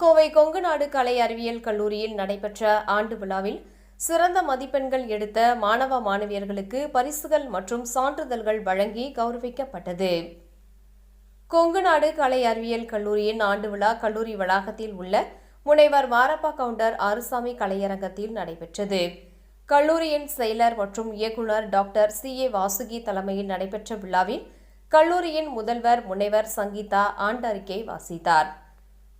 கோவை கொங்குநாடு கலை அறிவியல் கல்லூரியில் நடைபெற்ற ஆண்டு விழாவில் சிறந்த மதிப்பெண்கள் எடுத்த மாணவ மாணவியர்களுக்கு பரிசுகள் மற்றும் சான்றிதழ்கள் வழங்கி கௌரவிக்கப்பட்டது. கொங்குநாடு கலை அறிவியல் கல்லூரியின் ஆண்டு விழா கல்லூரி வளாகத்தில் உள்ள முனைவர் மாரப்பா கவுண்டர் ஆறுசாமி கலையரங்கத்தில் நடைபெற்றது. கல்லூரியின் செயலர் மற்றும் இயக்குனர் டாக்டர் சி. ஏ. வாசுகி தலைமையில் நடைபெற்ற விழாவில் கல்லூரியின் முதல்வர் முனைவர் சங்கீதா ஆண்டறிக்கை வாசித்தார்.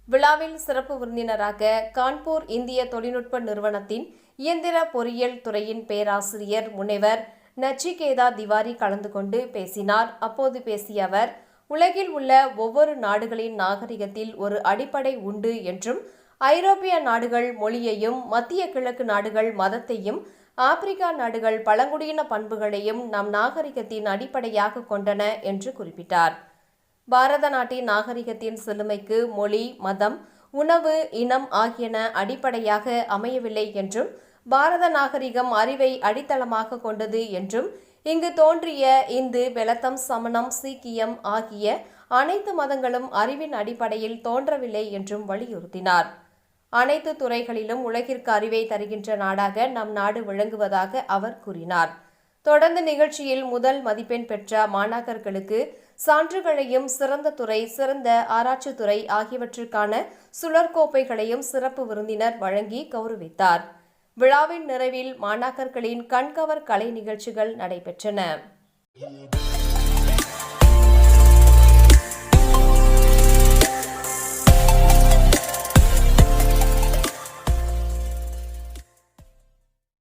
விழாவில் சிறப்பு விருந்தினராக கான்பூர் இந்திய தொழில்நுட்ப நிறுவனத்தின் இயந்திர பொறியியல் துறையின் பேராசிரியர் முனைவர் நச்சிகேதா திவாரி கலந்து கொண்டு பேசினார். அப்போது பேசிய அவர் உலகில் உள்ள ஒவ்வொரு நாடுகளின் நாகரிகத்தில் ஒரு அடிப்படை உண்டு என்றும் ஐரோப்பிய நாடுகள் மொழியையும் மத்திய கிழக்கு நாடுகள் மதத்தையும் ஆப்பிரிக்கா நாடுகள் பழங்குடியின பண்புகளையும் நம் நாகரிகத்தின் அடிப்படையாக கொண்டன என்று குறிப்பிட்டார். பாரத நாட்டின் நாகரிகத்தின் செழுமைக்கு மொழி மதம் உணவு இனம் ஆகியன அடிப்படையாக அமையவில்லை என்றும் பாரத நாகரிகம் அறிவை அடித்தளமாக கொண்டது என்றும் இங்கு தோன்றிய இந்து பெலத்தம் சமணம் சீக்கியம் ஆகிய அனைத்து மதங்களும் அறிவின் அடிப்படையில் தோன்றவில்லை என்றும் வலியுறுத்தினார். அனைத்து துறைகளிலும் உலகிற்கு அறிவை தருகின்ற நாடாக நம் நாடு விளங்குவதாக அவர் கூறினார். தொடர்ந்து நிகழ்ச்சியில் முதல் மதிப்பெண் பெற்ற மாணாக்கர்களுக்கு சான்றுகளையும் சிறந்த துறை சிறந்த ஆராய்ச்சித்துறை ஆகியவற்றுக்கான சுழற்கோப்பைகளையும் சிறப்பு விருந்தினர் வழங்கி கௌரவித்தார். விழாவின் நிறைவில் மாணாக்கர்களின் கண்கவர் கலை நிகழ்ச்சிகள் நடைபெற்றன.